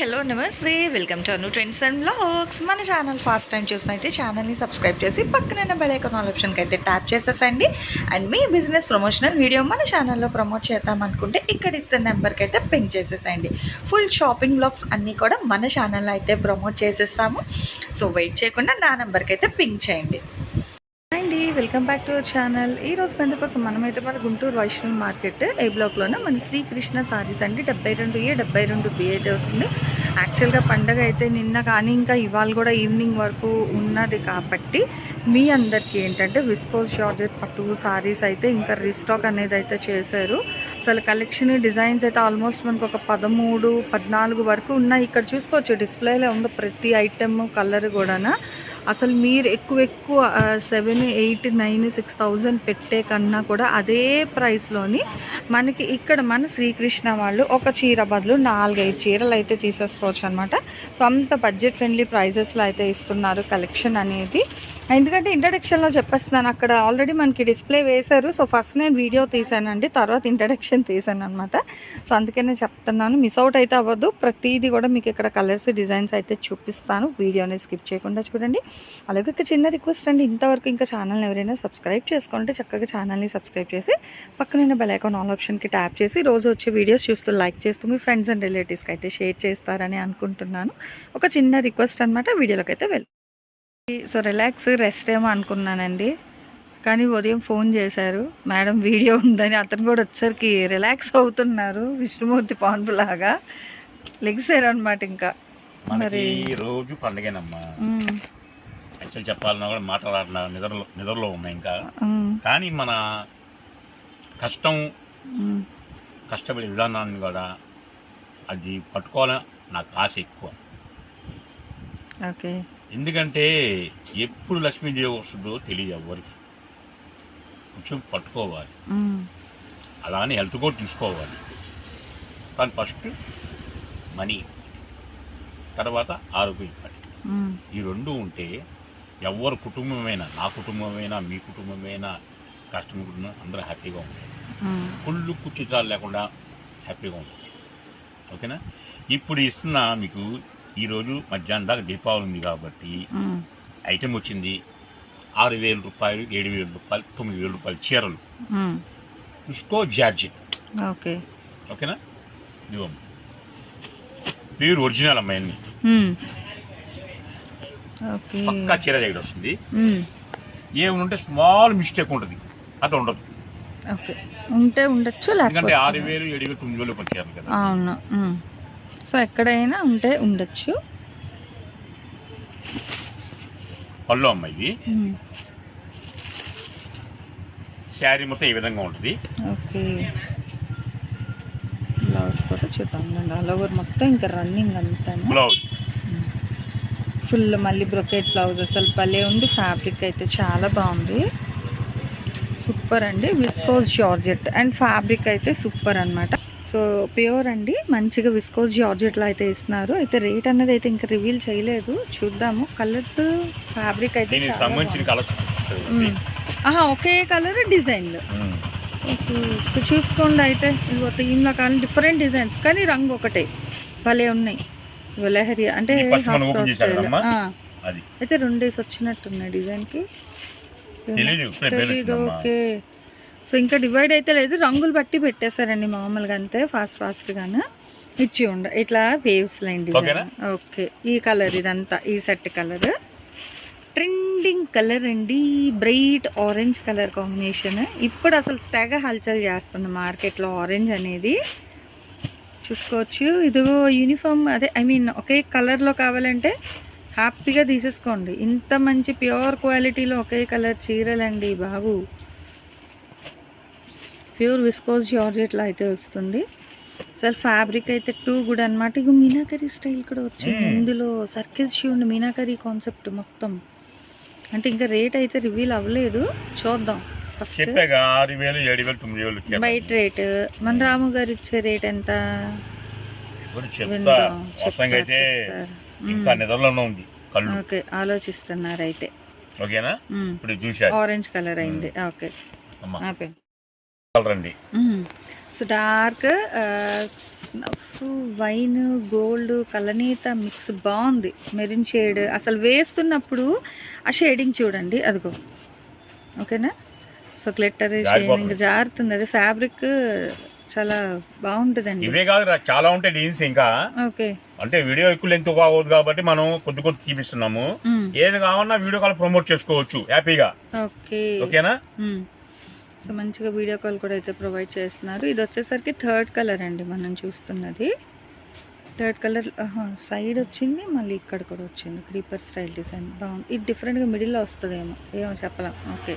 Hello నమస్తే welcome to Anu trends and blogs మన channel first time చూసిన అయితే ఛానల్ని సబ్స్క్రైబ్ చేసి పక్కన బెల్ ఐకాన్ ఆప్షన్కి అయితే ట్యాప్ చేసేసండి. అండ్ మీ బిజినెస్ ప్రమోషనల్ వీడియో మన ఛానల్లో ప్రమోట్ చేద్దాం అనుకుంటే ఇక్కడ ఇస్తున్న నెంబర్కి అయితే పింక్ చేసేసండి. ఫుల్ షాపింగ్ బ్లాగ్స్ అన్నీ కూడా మన ఛానల్లో అయితే ప్రమోట్ చేసేస్తాము. సో వెయిట్ చేయకుండా నా నెంబర్కి అయితే పింక్ చేయండి. అండి welcome back to our channel. ఈ రోజు బంద కోసం మనమైతే మన గుంటూరు వైష్ణవి మార్కెట్ ఏ బ్లాక్లోనే మన శ్రీకృష్ణ సారీస్ అండి. డెబ్బై రెండు ఏ డెబ్బై రెండు బి అయితే వస్తుంది. యాక్చువల్గా పండగ అయితే నిన్న కానీ ఇంకా ఇవాళ కూడా ఈవినింగ్ వరకు ఉన్నది కాబట్టి మీ అందరికీ ఏంటంటే విస్కోస్ జార్జెట్ పట్టు సారీస్ అయితే ఇంకా రీస్టాక్ అనేది అయితే చేశారు. అసలు కలెక్షన్ డిజైన్స్ అయితే ఆల్మోస్ట్ మనకు ఒక పదమూడు పద్నాలుగు వరకు ఉన్నాయి. ఇక్కడ చూసుకోవచ్చు డిస్ప్లేలో ఉంది ప్రతి ఐటెం కలర్ కూడానా. అసలు మీరు ఎక్కువ ఎక్కువ seven eight nine six thousand పెట్టే కన్నా కూడా అదే ప్రైస్లోని మనకి ఇక్కడ మన శ్రీకృష్ణ వాళ్ళు ఒక చీర బదులు నాలుగైదు చీరలు అయితే తీసేసుకోవచ్చు అనమాట సో అంత బడ్జెట్ ఫ్రెండ్లీ ప్రైజెస్లో అయితే ఇస్తున్నారు కలెక్షన్ అనేది. ఎందుకంటే ఇంట్రడక్షన్లో చెప్పేస్తున్నాను అక్కడ ఆల్రెడీ మనకి డిస్ప్లే వేశారు. సో ఫస్ట్ నేను వీడియో తీసానండి తర్వాత ఇంట్రడక్షన్ తీసాను అనమాట సో అందుకనే చెప్తున్నాను మిస్ అవుట్ అయితే అవ్వద్దు. ప్రతిదీ కూడా మీకు ఇక్కడ కలర్స్ డిజైన్స్ అయితే చూపిస్తాను. వీడియోని స్కిప్ చేయకుండా చూడండి. అలాగే ఒక చిన్న రిక్వెస్ట్ అండి ఇంతవరకు ఇంకా ఛానల్ని ఎవరైనా సబ్స్క్రైబ్ చేసుకుంటే చక్కగా ఛానల్ని సబ్స్క్రైబ్ చేసి పక్కన బెల్ ఐకాన్ ఆల్ ఆప్షన్కి ట్యాప్ చేసి రోజు వచ్చే వీడియోస్ చూస్తూ లైక్ చేస్తూ మీ ఫ్రెండ్స్ అండ్ రిలేటివ్స్కి అయితే షేర్ చేస్తారని అనుకుంటున్నాను. ఒక చిన్న రిక్వెస్ట్ అనమాట వీడియోలోకి అయితే వెళ్ళి సో రిలాక్స్ రెస్ట్ ఏమో అనుకున్నానండి. కానీ ఉదయం ఫోన్ చేశారు. మేడం వీడియో ఉందని. అతను కూడా వచ్చేసరికి రిలాక్స్ అవుతున్నారు. విష్ణుమూర్తి పాన్పు లాగా. లెగ్సారు అనమాట ఇంకా. మరి ఈ రోజు పండుగేనమ్మా. యాక్చువల్ చెప్పాలన్నా కూడా మాట్లాడాలన్నా నిద్రలో నిద్రలో ఉన్నాయి ఇంకా. కానీ మన కష్టం కష్టపడే విధానాన్ని కూడా అది పట్టుకోవాలని నాకు ఆశ ఎక్కువ. ఓకే. ఎందుకంటే ఎప్పుడు లక్ష్మీదేవి వస్తుందో తెలియదు ఎవరికి. కొంచెం పట్టుకోవాలి. అలానే హెల్త్ కూడా చూసుకోవాలి కానీ ఫస్ట్ మనీ తర్వాత ఆరోగ్యం ఈ రెండు ఉంటే ఎవరి కుటుంబమైనా నా కుటుంబమైనా మీ కుటుంబమైనా కష్టం కుటుంబం అందరూ హ్యాపీగా ఉంటాయి ఉమ్, కుళ్ళు కుచితాలు లేకుండా హ్యాపీగా ఉండొచ్చు. ఓకేనా? ఇప్పుడు ఇస్తున్న మీకు ఈరోజు మధ్యాహ్నం దాకా దీపావళి ఉంది కాబట్టి ఐటెం వచ్చింది. ఆరు వేల రూపాయలు ఏడు వేల రూపాయలు తొమ్మిది వేల రూపాయలు చీరలు. ఉస్కో జార్జిట్. ఓకే. ఓకేనా? ఇవ్వం ప్యూర్ ఒరిజినల్ ఓకే పక్కా చీర దగ్గర వస్తుంది. ఉమ్, ఏముంటే స్మాల్ మిస్టేక్ ఉంటుంది. అది ఉండదు. ఓకే. ఉంటే ఉండొచ్చు ఎందుకంటే ఆరు లేకపోతే వేలు ఏడు వేలు తొమ్మిది వేలు వచ్చారు కదా. అవును. సో ఎక్కడైనా ఉంటే ఉండొచ్చు. పళ్ళు అమ్మాయి ఇది శారీ మొత్తం ఈ విధంగా ఉంటుంది. ఓకే. బ్లౌజ్ కూడా చూద్దాం. ఆల్ ఓవర్ మొత్తం ఇంకా రన్నింగ్ అంతా బ్లౌజ్ ఫుల్ మళ్ళీ బ్రొకెట్ బ్లౌజ్ అసలు భలే ఉంది ఫ్యాబ్రిక్ అయితే చాలా బాగుంది. సూపర్ అండి విస్కోస్ జార్జెట్ అండ్ ఫ్యాబ్రిక్ అయితే సూపర్ అన్నమాట. సో ప్యూర్ అండి మంచిగా విస్కోస్ జార్జెట్లో అయితే ఇస్తున్నారు. అయితే రేట్ అన్నది అయితే ఇంకా రివీల్ చేయలేదు చూద్దాము. కలర్స్ ఫ్యాబ్రిక్ అయితే. ఆహా ఒకే కలర్ డిజైన్ ఓకే సో చూసుకోండి అయితే. ఇదిగో దీనిలో కానీ డిఫరెంట్ డిజైన్స్ కానీ రంగు ఒకటే. భలే ఉన్నాయి. లహరి అంటే అయితే రెండేసి వచ్చినట్టున్నాయి డిజైన్కి తెలీదు. ఓకే. సో ఇంకా డివైడ్ అయితే లేదు రంగులు బట్టి పెట్టేశారండి మామూలుగా అంతే ఫాస్ట్ ఫాస్ట్గానే ఇచ్చి ఉండ ఇట్లా వేవ్స్ లైన్? డిజైన్ ఓకే ఈ కలర్ ఇదంతా ఈ సెట్ కలర్ ట్రెండింగ్ కలర్ అండి బ్రైట్ ఆరెంజ్ కలర్ కాంబినేషన్ ఇప్పుడు అసలు తెగ హల్చల్ చేస్తుంది మార్కెట్లో ఆరెంజ్ అనేది. చూసుకోవచ్చు. ఇదిగో యూనిఫామ్ అదే ఐ మీన్ ఒకే కలర్లో కావాలంటే హ్యాపీగా తీసేసుకోండి. ఇంత మంచి ప్యూర్ క్వాలిటీలో ఒకే కలర్ చీరలండి బాబు. ప్యూర్ విస్కోస్ జార్జెట్లో అయితే వస్తుంది. అసలు ఫ్యాబ్రిక్ అయితే టూ గుడ్ అనమాట ఇక మీనాకరీ స్టైల్ కూడా వచ్చింది. ఇందులో సర్కిల్స్ చూడండి మీనాకరీ కాన్సెప్ట్ మొత్తం. అంటే ఇంకా రేట్ అయితే రివీల్ అవ్వలేదు. చూద్దాం. ఫస్ట్ చెప్పాగా ఆరు వేలు ఏడు వేలు తొమ్మిది వేలు చీర. బయట రేట్. మన రాము గారు ఇచ్చే రేట్ ఎంత? ఇప్పుడు చెప్తా? విందాం వస్తాంగా అయితే ఇంకా నిద్రలోనే ఉంది కళ్ళు. ఓకే ఆలోచిస్తున్నారు అయితే ఓకేనా. ఇప్పుడు చూశారు. ఆరెంజ్ కలర్ అయింది. ఓకే. కలర్ అండి సో డార్క్ వైన్ గోల్డ్ కలనీత మిక్స్ బాగుంది. Maroon shade. అసలు వేస్తున్నప్పుడు ఆ షేడింగ్ చూడండి అదిగో. ఓకేనా? సో గ్లిట్టర్ షేడింగ్ జారుతుంది. అది ఫ్యాబ్రిక్ చాలా బాగుంటుందండి. ఇవే కాదు చాలా ఉంటాయి డీన్స్ ఇంకా. ఓకే. అంటే వీడియో ఎక్కువ లెంత్ కావద్దు కాబట్టి మనం కొద్ది కొద్ది చూపిస్తున్నాము. ఏది కావాలన్నా వీడియో కాల్ ప్రమోట్ చేసుకోవచ్చు హ్యాపీగా. ఓకే. ఓకేనా. సో మంచిగా వీడియో కాల్ కూడా అయితే ప్రొవైడ్ చేస్తున్నారు. ఇది వచ్చేసరికి థర్డ్ కలర్ అండి మనం చూస్తున్నది. థర్డ్ కలర్ సైడ్ వచ్చింది మళ్ళీ ఇక్కడ కూడా వచ్చింది. క్రీపర్ స్టైల్ డిజైన్ బాగుంది. ఇది డిఫరెంట్గా మిడిల్లో వస్తుందేమో. ఏమో చెప్పలేం. Okay.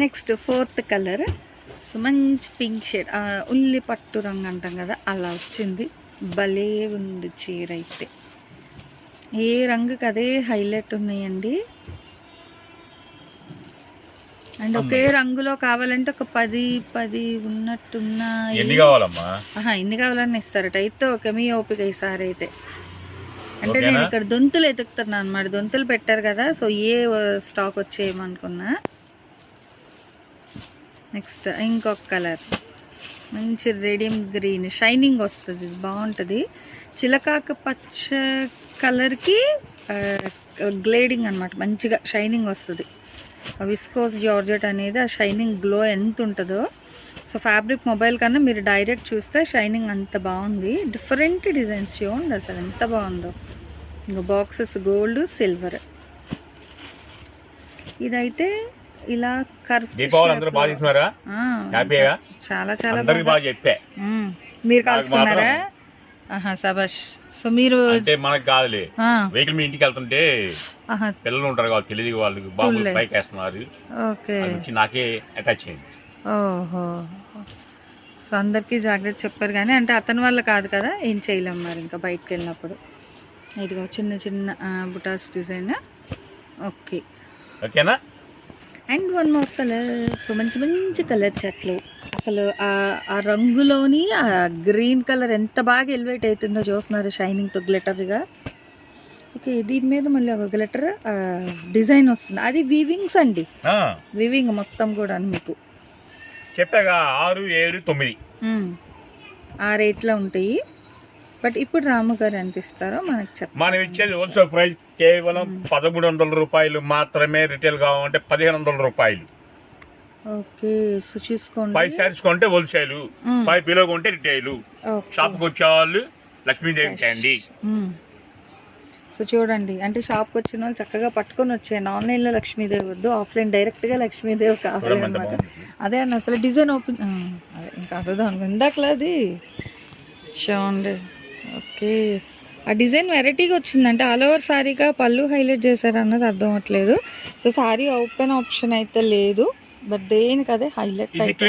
Next fourth colour so మంచి పింక్ షేడ్ ఉల్లి పట్టు రంగు అంటాం కదా అలా వచ్చింది. భలే ఉంది చీర అయితే. ఏ రంగుకి అదే హైలైట్ ఉన్నాయండి. అండ్ ఒకే రంగులో కావాలంటే ఒక పది పది ఉన్నట్టున్నాయి ఎన్ని కావాలమ్మా? కావాలని ఇస్తారట అయితే ఓకే మీ ఓపిక ఈసారి అయితే. అంటే? నేను ఇక్కడ దొంతులు ఎతుకుతున్నాను అనమాట దొంతులు పెట్టారు కదా సో ఏ స్టాక్ వచ్చేయమనుకున్నా. నెక్స్ట్ ఇంకొక కలర్. మంచి రెడీమ్ గ్రీన్. షైనింగ్ వస్తుంది. బాగుంటుంది. చిలకాక పచ్చ కలర్కి గ్లేడింగ్ అన్నమాట. మంచిగా షైనింగ్ వస్తుంది. విస్కోస్ జార్జెట్ అనేది ఆ షైనింగ్ గ్లో ఎంత ఉంటుందో. సో ఫ్యాబ్రిక్ మొబైల్ కన్నా మీరు డైరెక్ట్ చూస్తే షైనింగ్ అంత బాగుంది. డిఫరెంట్ డిజైన్స్ చూడండి అసలు ఎంత బాగుందో. ఇంకా బాక్సెస్ గోల్డ్ సిల్వర్. ఇదైతే ఇలా కర్స్ దీపావళి అందరూ బాగా చేస్తున్నారా? హ్యాపీగా చాలా చాలా అందరికి బాగా చెప్పా. మీరు కాల్చుకున్నారా? సబాష్ సో మీరు అంటే మనకు కాదులే. వెహికల్ మీ ఇంటికి వెళ్తుంటే పిల్లలు ఉంటారు కాబట్టి తెలియదు వాళ్ళు బాబులు. పైకి వేస్తున్నారు. ఓకే. వచ్చి నాకే అటాచ్ అయింది. ఓహో. సో అందరికీ జాగ్రత్త చెప్పారు కానీ అంటే అతని వల్ల కాదు కదా? ఏం చేయలేం మరి ఇంకా బయటకు వెళ్ళినప్పుడు. ఇదిగో చిన్న చిన్న బుటాస్ డిజైన్. ఓకే. ఓకేనా? And one more colour. So మంచి మంచి కలర్ చెట్లు. అసలు ఆ రంగులోని ఆ గ్రీన్ కలర్ ఎంత బాగా ఎలివేట్ అవుతుందో చూస్తున్నారు షైనింగ్తో గ్లిటర్గా. ఓకే దీని మీద మళ్ళీ ఒక గ్లిటర్ డిజైన్ వస్తుంది. అది వీవింగ్స్ అండి. వీవింగ్ మొత్తం కూడా మీకు. చెప్పాగా ఆరు ఏడు తొమ్మిది. మ్మ్. ఆ రేట్లో ఉంటాయి. బట్ ఇప్పుడు రాము గారు ఎంత ఇస్తారో మనకు చెప్ప మనం ఇచ్చేది హోల్సేల్ ప్రైస్ కేవలం పదమూడు వందల రూపాయలు మాత్రమే రిటైల్ కావాలంటే పదిహేను వందల రూపాయలు. ఫైవ్ శారీస్ కొంటే హోల్సేల్. ఫైవ్ బిలో కొంటే రిటైల్. షాప్కి వచ్చే వాళ్ళు లక్ష్మీదేవి చేయండి. సో చూడండి అంటే షాప్కి వచ్చిన వాళ్ళు చక్కగా పట్టుకొని వచ్చేయండి. ఆన్లైన్లో లక్ష్మీదేవి వద్దు ఆఫ్లైన్ డైరెక్ట్గా లక్ష్మీదేవి కావాలి అనమాట. అదే అన్న అసలు డిజైన్ ఓపెన్ అదే ఇంకా ఇందాకలా అది చూడండి. ఓకే. ఆ డిజైన్ వెరైటీగా వచ్చిందంటే ఆల్ ఓవర్ సారీగా పళ్ళు హైలైట్ చేశారు అన్నది అర్థం అవ్వట్లేదు. సో సారీ ఓపెన్ ఆప్షన్ అయితే లేదు. బట్ దేనికి అదే హైలైట్ అయితే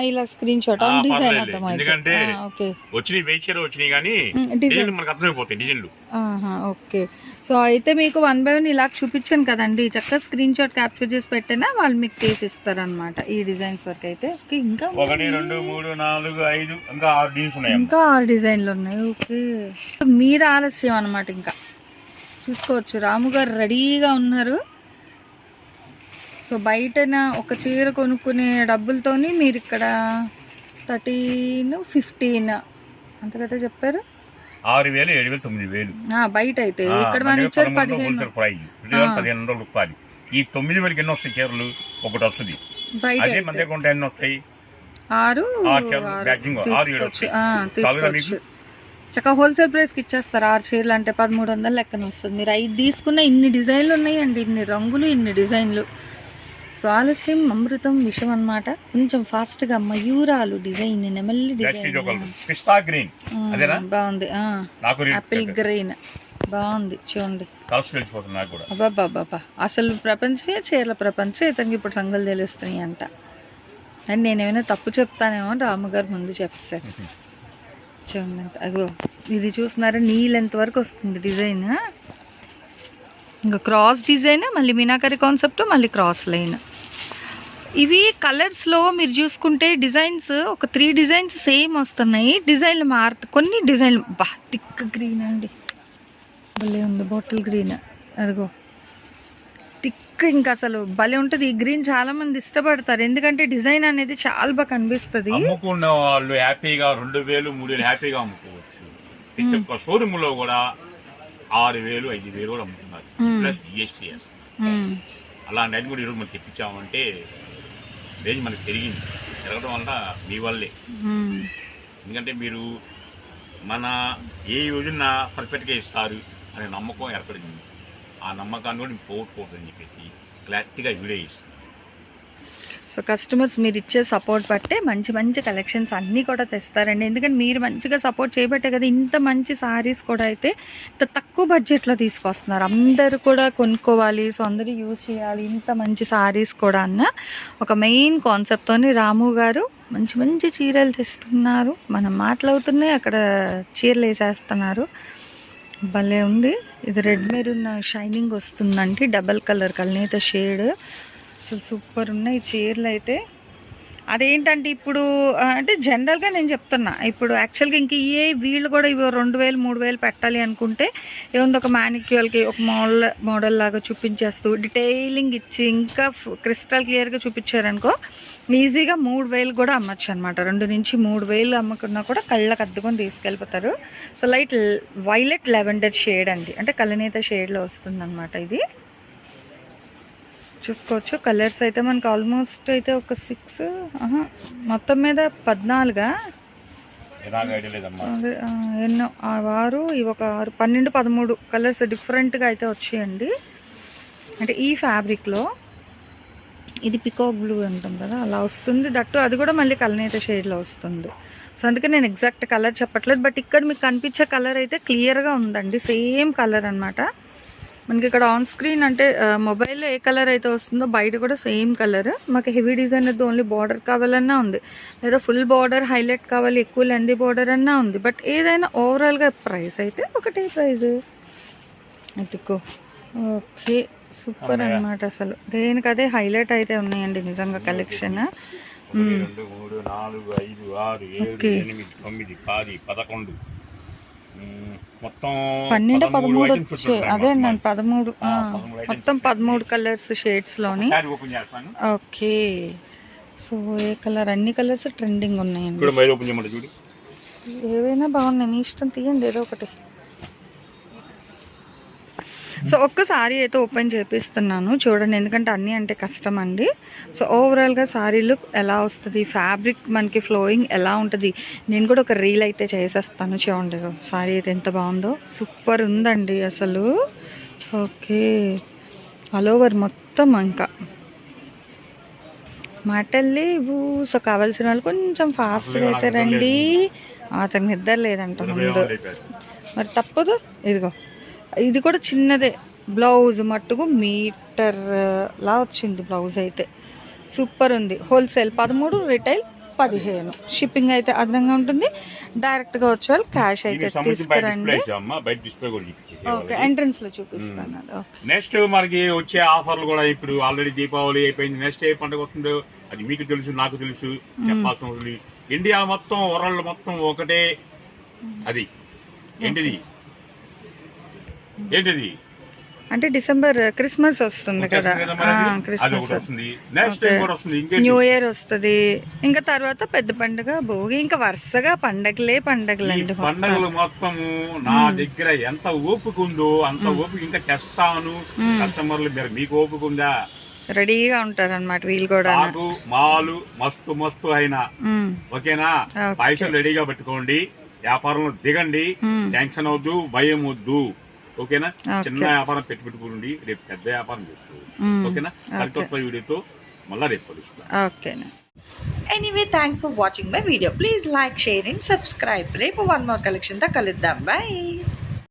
ఇలా స్క్రీన్ షాట్ డిజైన్ ఎందుకంటే ఓకే. వచ్చినాయి వేచారు వచ్చినాయి కానీ డిజైన్ మనకు అర్థమైపోతాయి డిజైన్లు. ఆహా, ఓకే. సో అయితే మీకు వన్ బై వన్ ఇలా చూపించాను కదండి. చక్కగా స్క్రీన్ షాట్ క్యాప్చర్ చేసి పెట్టినా? వాళ్ళు మీకు తీసి ఇస్తారనమాట ఈ డిజైన్స్ వరకు అయితే. ఇంకా ఒకటి రెండు మూడు నాలుగు ఐదు ఇంకా ఆరు ఉన్నాయి. ఇంకా ఆరు డిజైన్లు ఉన్నాయి. ఓకే. మీరు ఆలస్యం అనమాట ఇంకా. చూసుకోవచ్చు. రాము గారు రెడీగా ఉన్నారు. సో బయటన ఒక చీర కొనుక్కునే డబ్బులతోని మీరు ఇక్కడ థర్టీన్ ఫిఫ్టీన్. అంత కదా చెప్పారు? ఆరు వేలు ఏడు వేలు తొమ్మిది వేలు. బయట అయితే ఇక్కడ మనం ఇచ్చారు పదిహేను. పదిహేను వందల రూపాయలు. ఈ తొమ్మిది వేలకి ఎన్ని వస్తాయి చీరలు? ఒకటి వస్తుంది. బయట అదే. మన దగ్గర ఉంటే ఎన్ని వస్తాయి? ఆరు చక్కగా హోల్సేల్ ప్రైస్కి ఇచ్చేస్తారు. ఆరు చీరలు అంటే పదమూడు వందలు లెక్కన వస్తుంది. మీరు ఐదు తీసుకున్న ఇన్ని డిజైన్లు ఉన్నాయండి. ఇన్ని రంగులు ఇన్ని డిజైన్లు. సో ఆలస్యం అమృతం విషం అన్నమాట. కొంచెం ఫాస్ట్గా మయూరాలు డిజైన్ నెమల్లి డిజైన్ బాగుంది యాపిల్ గ్రీన్. బాగుంది. చూడండి. అబ్బాబ్బాబ్బా అసలు ప్రపంచమే చీరల ప్రపంచం ఇతనికి ఇప్పుడు రంగులు తెలుస్తున్నాయి అంట. అని నేనేమైనా తప్పు చెప్తానేమో రాముగారు ముందు చెప్పారు చూడండి అగో ఇది చూస్తున్నారా? నీళ్ళు ఎంతవరకు వస్తుంది డిజైన్? ఇంకా క్రాస్ డిజైన్ మళ్ళీ మీనాకరి కాన్సెప్ట్ మళ్ళీ క్రాస్ లైన్ ఇవి కలర్స్లో మీరు చూసుకుంటే డిజైన్స్ ఒక త్రీ డిజైన్స్ సేమ్ వస్తున్నాయి. డిజైన్లు మారుతాయి కొన్ని డిజైన్లు బా థిక్ గ్రీన్ అండి. భలే ఉంది బాటిల్ గ్రీన్ అదిగో. థిక్ ఇంకా అసలు భలే ఉంటుంది. ఈ గ్రీన్ చాలా మంది ఇష్టపడతారు. ఎందుకంటే డిజైన్ అనేది చాలా బాగా కనిపిస్తుంది. అమ్ముకున్న వాళ్ళు హ్యాపీగా రెండు వేలు మూడు వేలు హ్యాపీగా అమ్ముకోవచ్చు. ప్రతి ఒక్క షోరూమ్లో కూడా ఆరు వేలు ఐదు వేలు కూడా అమ్ముతున్నారు. Plus GST. అలాంటి అన్ని కూడా ఈరోజు మనం తెప్పించామంటే రేంజ్ మనకి పెరిగింది. పెరగడం వల్ల మీ వల్లే. ఎందుకంటే మీరు మన ఏ యోజన పర్ఫెక్ట్గా ఇస్తారు అనే నమ్మకం ఏర్పడింది. ఆ నమ్మకాన్ని కూడా పోగొట్టుకోవద్దని చెప్పేసి క్లారిటీగా వీడియో ఇస్తాను సో కస్టమర్స్ మీరు ఇచ్చే సపోర్ట్ బట్టే మంచి మంచి కలెక్షన్స్ అన్నీ కూడా తెస్తారండి. ఎందుకంటే మీరు మంచిగా సపోర్ట్ చేయబట్టే కదా ఇంత మంచి సారీస్ కూడా అయితే ఇంత తక్కువ బడ్జెట్లో తీసుకొస్తున్నారు. అందరూ కూడా కొనుక్కోవాలి సో అందరూ యూజ్ చేయాలి ఇంత మంచి సారీస్ కూడా అన్న ఒక మెయిన్ కాన్సెప్ట్తోని రాము గారు మంచి మంచి చీరలు తెస్తున్నారు. మనం మాట్లాడుతున్నాయి అక్కడ చీరలు వేసేస్తున్నారు. భలే ఉంది. ఇది రెడ్ మెరూన్ షైనింగ్ వస్తుందండి. డబల్ కలర్ కల్నేత షేడ్ అసలు సూపర్ ఉన్నాయి చీరలు అయితే. అదేంటంటే ఇప్పుడు అంటే జనరల్గా నేను చెప్తున్నా ఇప్పుడు యాక్చువల్గా ఇంక ఏ వీళ్ళు కూడా ఇవి రెండు వేలు మూడు వేలు పెట్టాలి అనుకుంటే ఏముంది ఒక మానిక్యూల్కి ఒక మోడల్ మోడల్ లాగా చూపించేస్తూ డీటెయిలింగ్ ఇచ్చి ఇంకా క్రిస్టల్ క్లియర్గా చూపించారనుకో ఈజీగా మూడు వేలు కూడా అమ్మచ్చు అనమాట రెండు నుంచి మూడు వేలు అమ్ముకున్నా కూడా కళ్ళకు అద్దుకొని తీసుకెళ్ళిపోతారు. So light violet lavender shade అండి. అంటే కలనేత షేడ్లో వస్తుందన్నమాట ఇది. చూసుకోవచ్చు. కలర్స్ అయితే మనకు ఆల్మోస్ట్ అయితే ఒక సిక్స్ మొత్తం మీద పద్నాలుగా? ఎన్నో ఆ ఆరు ఇవి ఒక ఆరు పన్నెండు పదమూడు కలర్స్ డిఫరెంట్గా అయితే వచ్చాయండి. అంటే ఈ ఫ్యాబ్రిక్లో ఇది పికాక్ బ్లూ అంటాం కదా అలా వస్తుంది. దట్టు అది కూడా మళ్ళీ కలనేత షేడ్లో వస్తుంది. సో అందుకే నేను ఎగ్జాక్ట్ కలర్ చెప్పట్లేదు. బట్ ఇక్కడ మీకు కనిపించే కలర్ అయితే క్లియర్గా ఉందండి. సేమ్ కలర్ అన్నమాట. మనకి ఇక్కడ ఆన్ స్క్రీన్ అంటే మొబైల్లో ఏ కలర్ అయితే వస్తుందో బయట కూడా సేమ్ కలర్ మాకు హెవీ డిజైన్ అయితే ఓన్లీ బార్డర్ కావాలన్నా ఉంది. లేదా ఫుల్ బార్డర్ హైలైట్ కావాలి ఎక్కువ లెంది బార్డర్ అన్నా ఉంది. బట్ ఏదైనా ఓవరాల్గా ప్రైస్ అయితే ఒకటే ప్రైస్ అదికో ఓకే సూపర్ అన్నమాట అసలు. దేనికి అదే హైలైట్ అయితే ఉన్నాయండి నిజంగా కలెక్షన్ ఒకటి, రెండు మూడు నాలుగు ఐదు ఆరు ఏడు ఓకే. ఎనిమిది తొమ్మిది పది పదకొండు. మొత్తం పన్నెండు పదమూడు ఉన్నాయి అదే. నేను పదమూడు మొత్తం పదమూడు కలర్స్ ఓపెన్ చేస్తాను. ఓకే. సో ఏ కలర్ అన్ని కలర్స్ ట్రెండింగ్ ఉన్నాయండి. ఏవైనా బాగున్నాయి మీ ఇష్టం తీయండి ఏదో ఒకటి. సో ఒక్కసారి అయితే ఓపెన్ చేపిస్తున్నాను. చూడండి ఎందుకంటే అన్నీ అంటే కష్టం అండి సో ఓవరాల్గా సారీ లుక్ ఎలా వస్తుంది? ఫ్యాబ్రిక్ మనకి ఫ్లోయింగ్ ఎలా ఉంటుంది? నేను కూడా ఒక రీల్ అయితే చేసేస్తాను చూడండి. సారీ అయితే ఎంత బాగుందో. సూపర్ ఉందండి అసలు. ఓకే. ఆల్ ఓవర్ మొత్తం ఇంకా మాటలు లేవు సో కావాల్సిన వాళ్ళు కొంచెం ఫాస్ట్గా అయితే రండి. అతనికి నిద్ర లేదంట ముందు. మరి తప్పదు. ఇదిగో. ఇది కూడా చిన్నదే. బ్లౌజ్ మట్టుకు మీటర్ లా వచ్చింది బ్లౌజ్ అయితే. సూపర్ ఉంది. హోల్సేల్ పదమూడు రిటైల్ పదిహేను. షిప్పింగ్ అయితే అదనంగా ఉంటుంది. డైరెక్ట్గా వచ్చే వాళ్ళు క్యాష్ అయితే తీసుకురండి. ఓకే ఎంట్రన్స్లో చూపిస్తాను నెక్స్ట్ మనకి వచ్చే ఆఫర్లు కూడా ఇప్పుడు ఆల్రెడీ దీపావళి అయిపోయింది. నెక్స్ట్ ఏ పండుగ వస్తుందో అది మీకు తెలుసు నాకు తెలుసు. చెప్పాల్సిన. ఇండియా మొత్తం వరల్డ్ మొత్తం ఒకటే. అది. ఏంటిది? ఏంటిది? అంటే డిసెంబర్ క్రిస్మస్ వస్తుంది కదా. క్రిస్మస్. న్యూ ఇయర్ వస్తుంది. ఇంకా తర్వాత పెద్ద పండుగ భోగి. ఇంకా వరుసగా పండగలే పండగలండి పండుగలు మొత్తము నా దగ్గర ఎంత ఓపిక ఉందో అంత ఓపిక ఇంకా తెస్తాను. కస్టమర్లు మీరు మీకు ఓపిక ఉందా? రెడీగా ఉంటారు అనమాట వీళ్ళు కూడా. మాలు మస్తు మస్తు అయినా. ఓకేనా? ఓకే. పైసలు రెడీగా పెట్టుకోండి. వ్యాపారంలో దిగండి. టెన్షన్ వద్దు భయం వద్దు ఓకేనా? ఓకే. చిన్న వ్యాపారం పెట్టి పెట్టుకోండి రేపు పెద్ద వ్యాపారం చేసుకోవచ్చు. ఓకేనా? సరికొత్త వీడియోతో మళ్ళా రేపు కలుస్తాను ఓకేనా. Anyway thanks for watching my video please like share and subscribe రేపు వన్ మోర్ కలెక్షన్తో కలుద్దాం. బాయ్